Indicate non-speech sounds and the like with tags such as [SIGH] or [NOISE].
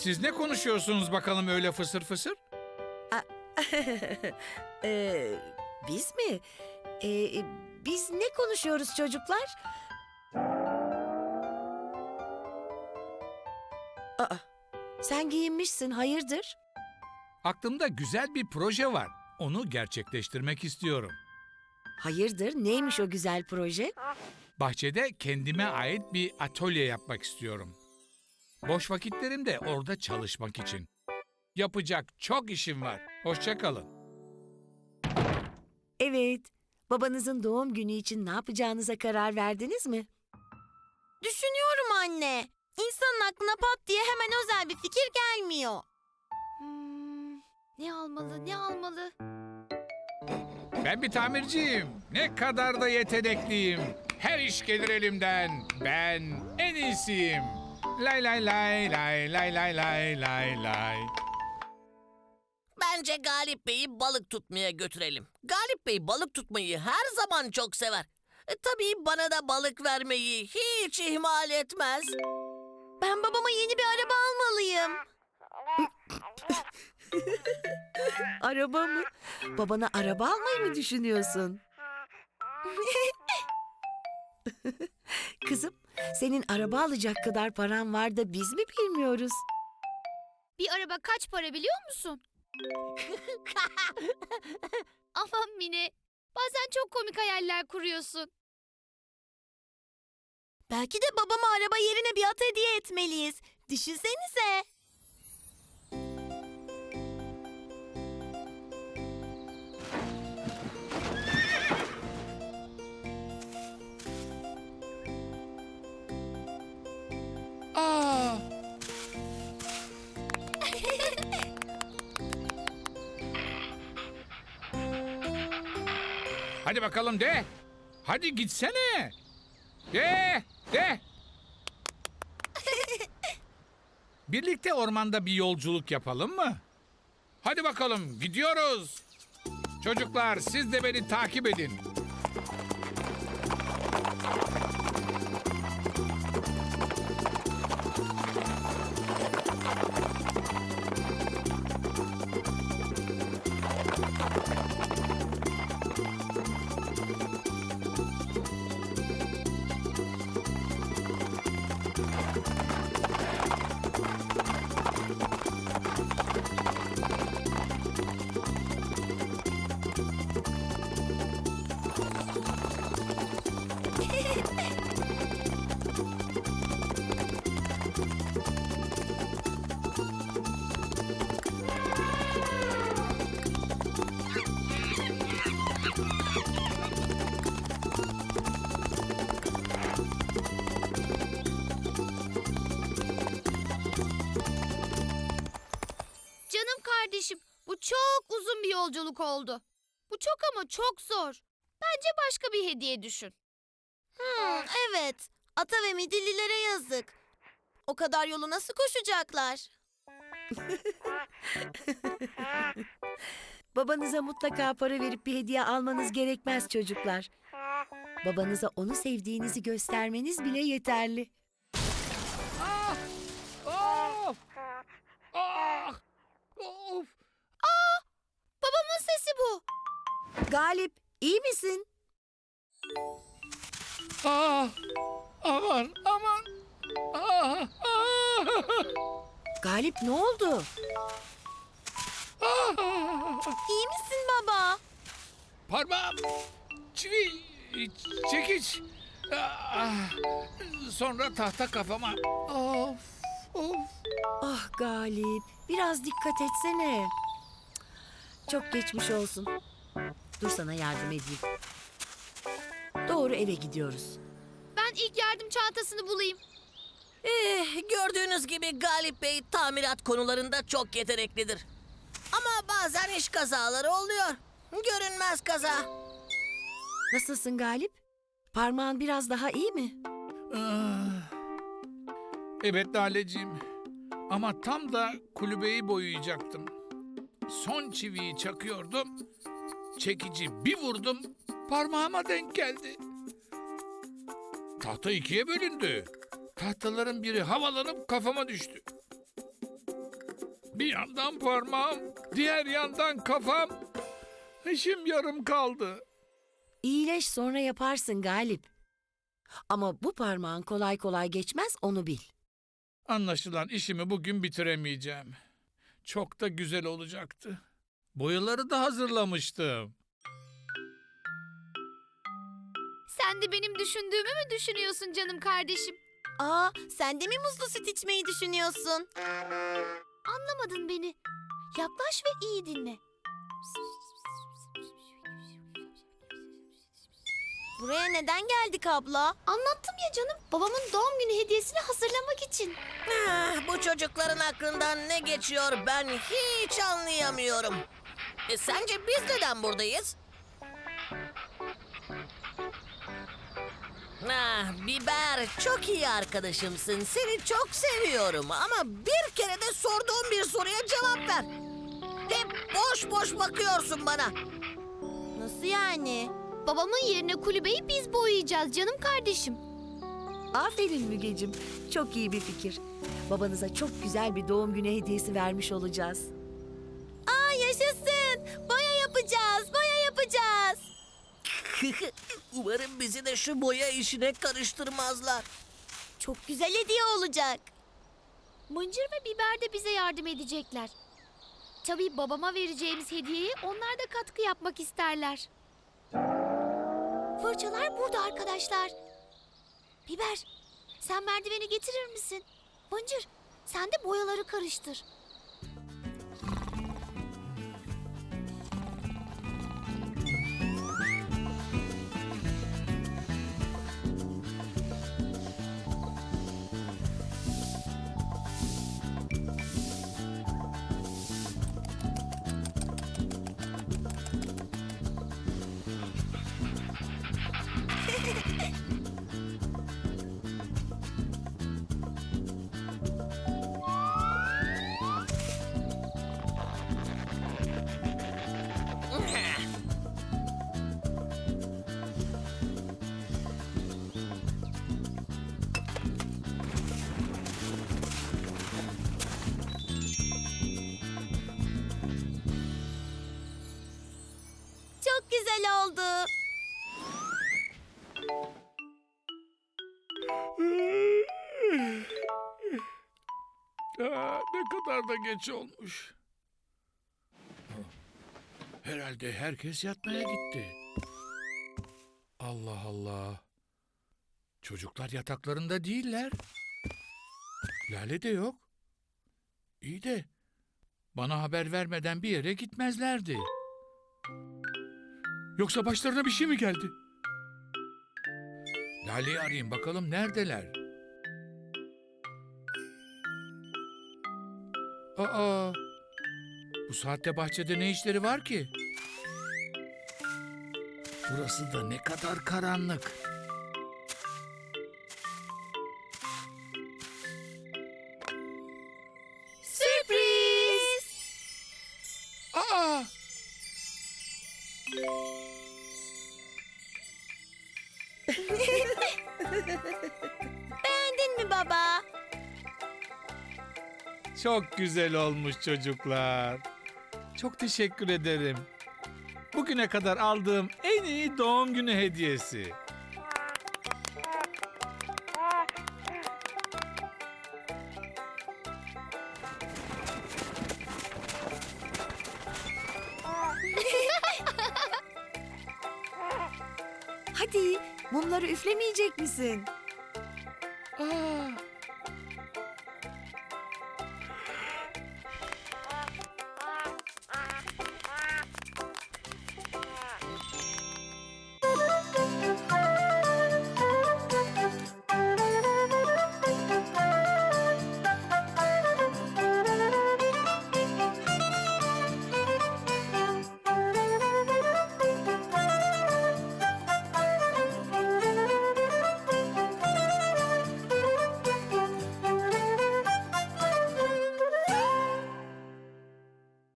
Siz ne konuşuyorsunuz bakalım öyle fısır fısır? Ee, [LAUGHS] biz mi? Ee, biz ne konuşuyoruz çocuklar? Aa, sen giyinmişsin hayırdır? Aklımda güzel bir proje var. Onu gerçekleştirmek istiyorum. Hayırdır neymiş o güzel proje? Bahçede kendime ait bir atölye yapmak istiyorum. Boş vakitlerimde orada çalışmak için. Yapacak çok işim var. Hoşça kalın. Evet, babanızın doğum günü için ne yapacağınıza karar verdiniz mi? Düşünüyorum anne. İnsanın aklına pat diye hemen özel bir fikir gelmiyor. Hmm, ne almalı, ne almalı? Ben bir tamirciyim. Ne kadar da yetenekliyim. Her iş gelir elimden. Ben en iyisiyim. Lay lay lay lay lay lay lay lay lay. Bence Galip Bey'i balık tutmaya götürelim. Galip Bey balık tutmayı her zaman çok sever. E, tabii bana da balık vermeyi hiç ihmal etmez. Ben babama yeni bir araba almalıyım. [LAUGHS] Araba mı? Babana araba almayı mı düşünüyorsun? [LAUGHS] Kızım, senin araba alacak kadar paran var da biz mi bilmiyoruz? Bir araba kaç para biliyor musun? [LAUGHS] Aman Mine, bazen çok komik hayaller kuruyorsun. Belki de babama araba yerine bir at hediye etmeliyiz. Düşünsenize. Hadi bakalım de. Hadi gitsene. De, de. [LAUGHS] Birlikte ormanda bir yolculuk yapalım mı? Hadi bakalım gidiyoruz. Çocuklar siz de beni takip edin. Çok uzun bir yolculuk oldu. Bu çok ama çok zor. Bence başka bir hediye düşün. Hmm, evet. Ata ve midillilere yazık. O kadar yolu nasıl koşacaklar? [LAUGHS] Babanıza mutlaka para verip bir hediye almanız gerekmez çocuklar. Babanıza onu sevdiğinizi göstermeniz bile yeterli. Galip, iyi misin? Ah! Aman aman! Ah! Ah! Galip ne oldu? İyi misin baba? Parmağım! Çivi! Çekiç! Sonra tahta kafama. Of! Of! Ah Galip, biraz dikkat etsene. Çok geçmiş olsun. Dur sana yardım edeyim. Doğru eve gidiyoruz. Ben ilk yardım çantasını bulayım. Eh, gördüğünüz gibi Galip Bey tamirat konularında çok yeteneklidir. Ama bazen iş kazaları oluyor. Görünmez kaza. Nasılsın Galip? Parmağın biraz daha iyi mi? Ah. Evet Lale'ciğim. Ama tam da kulübeyi boyayacaktım. Son çiviyi çakıyordum. Çekici bir vurdum. Parmağıma denk geldi. Tahta ikiye bölündü. Tahtaların biri havalanıp kafama düştü. Bir yandan parmağım, diğer yandan kafam. İşim yarım kaldı. İyileş sonra yaparsın Galip. Ama bu parmağın kolay kolay geçmez onu bil. Anlaşılan işimi bugün bitiremeyeceğim. Çok da güzel olacaktı. Boyaları da hazırlamıştım. Sen de benim düşündüğümü mü düşünüyorsun canım kardeşim? Aa, sen de mi muzlu süt içmeyi düşünüyorsun? Anlamadın beni. Yaklaş ve iyi dinle. Buraya neden geldik abla? Anlattım ya canım. Babamın doğum günü hediyesini hazırlamak için. Ah, bu çocukların aklından ne geçiyor ben hiç anlayamıyorum. E, sence biz neden buradayız? Ah, Biber çok iyi arkadaşımsın. Seni çok seviyorum ama bir kere de sorduğum bir soruya cevap ver. Hep boş boş bakıyorsun bana. Nasıl yani? Babamın yerine kulübeyi biz boyayacağız canım kardeşim. Aferin Mügecim. Çok iyi bir fikir. Babanıza çok güzel bir doğum günü hediyesi vermiş olacağız. [LAUGHS] Umarım bizi de şu boya işine karıştırmazlar. Çok güzel hediye olacak. Mıncır ve biber de bize yardım edecekler. Tabii babama vereceğimiz hediyeye onlar da katkı yapmak isterler. Fırçalar burada arkadaşlar. Biber, sen merdiveni getirir misin? Mıncır, sen de boyaları karıştır. Güzel oldu. Aa, ne kadar da geç olmuş. Herhalde herkes yatmaya gitti. Allah Allah. Çocuklar yataklarında değiller. Lale de yok. İyi de bana haber vermeden bir yere gitmezlerdi. Yoksa başlarına bir şey mi geldi? Lale'yi arayayım bakalım neredeler? Aa, bu saatte bahçede ne işleri var ki? Burası da ne kadar karanlık. Beğendin mi baba? çok güzel olmuş çocuklar. Çok teşekkür ederim. Bugüne kadar aldığım en iyi doğum günü hediyesi. Mumları üflemeyecek misin? Aa,